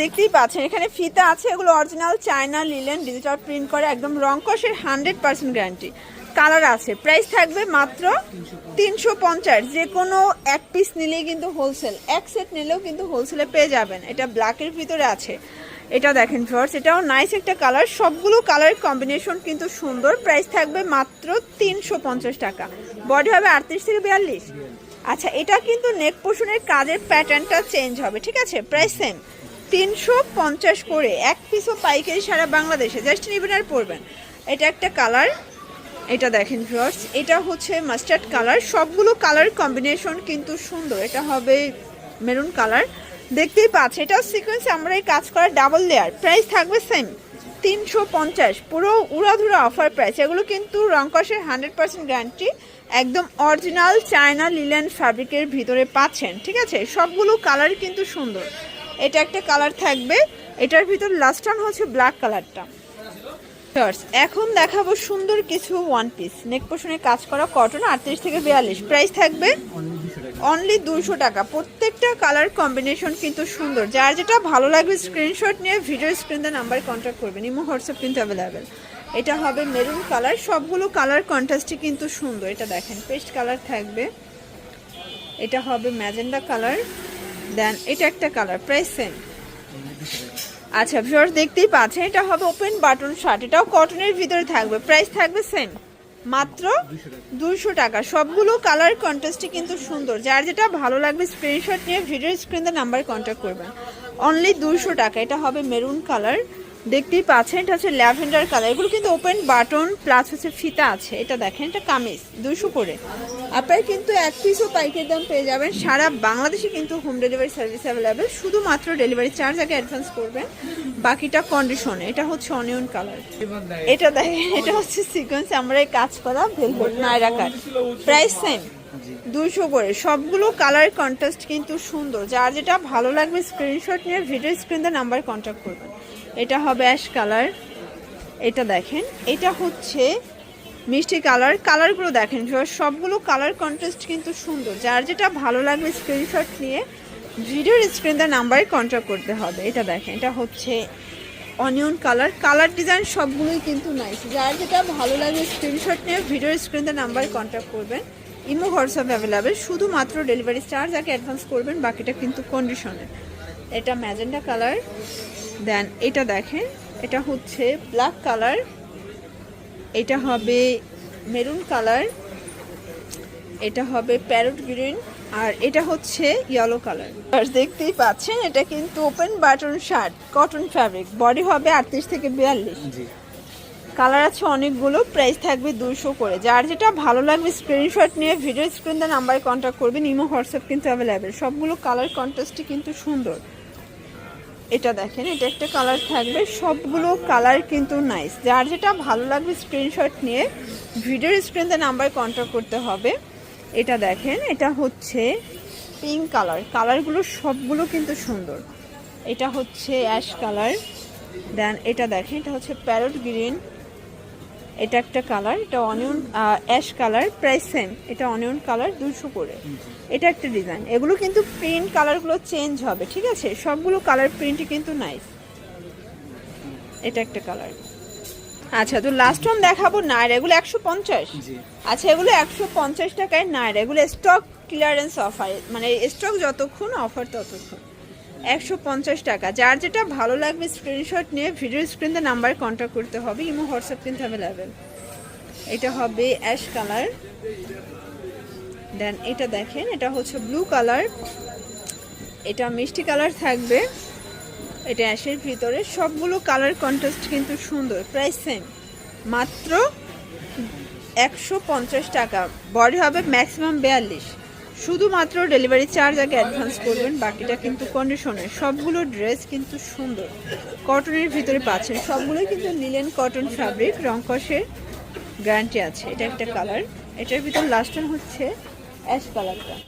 দেখতেই পাচ্ছেন, এখানে ফিতা আছে, এগুলো original China linen digital print করে, একদম রং কষের হান্ড্রেড পার্সেন্ট গ্যারান্টি কালার আছে প্রাইস থাকবে মাত্র তিনশো পঞ্চাশ। যে কোনো এক পিস নিলেই কিন্তু হোলসেল এক সেট নিলেও কিন্তু হোলসেলে পেয়ে যাবেন। এটা ব্ল্যাকের ভিতরে আছে। এটা দেখেন ভিউয়ার্স এটাও নাইস একটা কালার সবগুলো কালার কম্বিনেশন কিন্তু সুন্দর। প্রাইস থাকবে মাত্র তিনশো পঞ্চাশ টাকা। বডি হবে আটত্রিশ থেকে বিয়াল্লিশ। আচ্ছা এটা কিন্তু নেক পোষণের কাজের প্যাটার্নটা চেঞ্জ হবে, ঠিক আছে? প্রাইস সেম তিনশো পঞ্চাশ করে এক পিসও পাইকারি সারা বাংলাদেশে। জাস্ট নেবেন আর পরবেন। এটা একটা কালার এটা দেখেন ভিউয়ার্স এটা হচ্ছে মাস্টার্ড কালার সবগুলো কালার কম্বিনেশন কিন্তু সুন্দর। এটা হবে মেরুন কালার দেখতেই পাচ্ছে এটা সিকোয়েন্স আমরা এই কাজ করা ডাবল লেয়ার প্রাইস থাকবে সেম তিনশো পঞ্চাশ। পুরো উড়াধুরা অফার প্রাইস এগুলো কিন্তু রংকসের হান্ড্রেড পার্সেন্ট গ্যারান্টি একদম অরিজিনাল চায়না লিলেন ফ্যাব্রিকের ভিতরে পাচ্ছেন। ঠিক আছে? সবগুলো কালার কিন্তু সুন্দর। এটা একটা কালার থাকবে। এটার ভিতর লাস্ট অন হচ্ছে ব্ল্যাক কালারটা। এখন দেখাবো সুন্দর কিছু ওয়ান পিস নেক পোষণে কাজ করা কটন আটত্রিশ থেকে বিয়াল্লিশ। প্রাইস থাকবে অনলি দুশো টাকা। প্রত্যেকটা কালার কম্বিনেশন কিন্তু সুন্দর। যার যেটা ভালো লাগবে স্ক্রিনশট নিয়ে ভিডিও স্ক্রিন নাম্বারে কন্ট্যাক্ট করবেন। ইমো হোয়াটসঅ্যাপ কিন্তু অ্যাভেলেবেল এটা হবে মেরুন কালার সবগুলো কালার কন্ট্রাস্টই কিন্তু সুন্দর। এটা দেখেন পেস্ট কালার থাকবে। এটা হবে ম্যাজেন্ডা কালার দেন এটা একটা কালার, প্রাইস সেম আচ্ছা ভিউয়ার্স দেখতেই পাচ্ছেন, এটা হবে ওপেন বাটন শার্ট এটাও কটনের ভিতরে থাকবে প্রাইস থাকবে সেম মাত্র দুশো টাকা, সবগুলো কালার কন্ট্রাস্টই কিন্তু সুন্দর। যার যেটা ভালো লাগবে স্ক্রিনশট নিয়ে ভিডিও স্ক্রিনে নাম্বার কন্ট্যাক্ট করবেন। অনলি দুশো টাকা, এটা হবে মেরুন কালার দেখতেই পাচ্ছেন, এটা হচ্ছে ল্যাভেন্ডার কালার। এগুলো কিন্তু ওপেন বাটন প্লাস হচ্ছে ফিতা আছে। এটা দেখেন, এটা কামিজ দুশো করে। আপনারা কিন্তু এক পিসও পাইকের দাম পেয়ে যাবেন। সারা বাংলাদেশে কিন্তু হোম ডেলিভারি সার্ভিস অ্যাভেলেবেল শুধুমাত্র ডেলিভারি চার্জ আগে অ্যাডভান্স করবেন। বাকিটা কন্ডিশনে এটা হচ্ছে অনিয়ন কালার এটা দেখেন, এটা হচ্ছে সিকোয়েন্স আমরা এই কাজ করা velvet Naira cut price same দুশো করে। সবগুলো কালার কন্ট্রাস্ট কিন্তু সুন্দর। যার যেটা ভালো লাগবে স্ক্রিনশট নিয়ে ভিডিও স্ক্রিনে নাম্বার কন্ট্যাক্ট করবেন। এটা হবে অ্যাশ কালার এটা দেখেন, এটা হচ্ছে মিষ্টি কালার কালারগুলো দেখেন সবগুলো কালার কন্ট্রাস্ট কিন্তু সুন্দর। যার যেটা ভালো লাগবে স্ক্রিনশট নিয়ে ভিডিওর স্ক্রিনে নাম্বারে কন্ট্যাক্ট করতে হবে। এটা দেখেন, এটা হচ্ছে অনিয়ন কালার কালার ডিজাইন সবগুলোই কিন্তু নাইস যার যেটা ভালো লাগে স্ক্রিনশট নিয়ে ভিডিওর স্ক্রিনে নাম্বারে কন্ট্যাক্ট করবেন। ইমো হোয়াটসঅ্যাপ অ্যাভেলেবেল শুধুমাত্র ডেলিভারি চার্জ আগে অ্যাডভান্স করবেন, বাকিটা কিন্তু কন্ডিশনে এটা ম্যাজেন্ডা কালার দেন এটা দেখেন এটা হচ্ছে ব্ল্যাক কালার এটা হবে মেরুন কালার এটা হবে প্যারট গ্রিন আর এটা হচ্ছে ইয়েলো কালার আর দেখতেই পাচ্ছেন এটা কিন্তু open button shirt cotton fabric body হবে আটত্রিশ থেকে বিয়াল্লিশ। কালার আছে অনেকগুলো প্রাইস থাকবে দুশো করে। যার যেটা ভালো লাগবে স্ক্রিনশট নিয়ে ভিডিও স্ক্রিন স্ক্রিনে নাম্বারে কন্ট্যাক্ট করবেন ইমো হোয়াটসঅ্যাপ কিন্তু অ্যাভেলেবেল সবগুলো কালার কন্ট্রাস্টই কিন্তু সুন্দর। এটা দেখেন, এটা একটা কালার থাকবে। সবগুলো কালার কিন্তু নাইস যার যেটা ভালো লাগবে স্ক্রিনশট নিয়ে ভিডিওর স্ক্রিনতে নাম্বার কন্ট্যাক্ট করতে হবে। এটা দেখেন, এটা হচ্ছে পিঙ্ক কালার কালারগুলো সবগুলো কিন্তু সুন্দর। এটা হচ্ছে অ্যাশ কালার দেন এটা দেখেন, এটা হচ্ছে প্যারট গ্রিন এটা একটা কালার এটা onion ash colour price same এটা অনিয়ন কালার দুশো করে। এটা একটা ডিজাইন এগুলো কিন্তু প্রিন্ট কালারগুলো চেঞ্জ হবে ঠিক আছে? সবগুলো কালার প্রিন্টই কিন্তু নাইস এটা একটা কালার আচ্ছা তো লাস্ট ওয়ান দেখাবো নাইর। এগুলো একশো পঞ্চাশ। আচ্ছা এগুলো একশো পঞ্চাশ টাকায় নাইর। এগুলো স্টক ক্লিয়ারেন্স অফার মানে স্টক যতক্ষণ অফার ততক্ষণ। একশো পঞ্চাশ টাকা। যার যেটা ভালো লাগবে স্ক্রিনশট নিয়ে ভিডিও স্ক্রিনে নাম্বার কন্ট্যাক্ট করতে হবে, ইমো হোয়াটসঅ্যাপ কিন্তু অ্যাভেলেবেল এটা হবে অ্যাশ কালার দেন এটা দেখেন, এটা হচ্ছে ব্লু কালার এটা মিষ্টি কালার থাকবে। এটা অ্যাশের ভিতরে। সবগুলো কালার কন্ট্রাস্ট কিন্তু সুন্দর প্রাইস সেম মাত্র একশো পঞ্চাশ টাকা। বডি হবে ম্যাক্সিমাম বিয়াল্লিশ। শুধুমাত্র ডেলিভারি চার্জ আগে অ্যাডভান্স করবেন, বাকিটা কিন্তু কন্ডিশনে সবগুলো ড্রেস কিন্তু সুন্দর। কটনের ভিতরে পাচ্ছেন। সবগুলোই কিন্তু লিলেন কটন ফ্যাব্রিক রংকসের গ্যারান্টি আছে। এটা একটা কালার এটার ভিতর লাস্ট হচ্ছে অ্যাশ কালারটা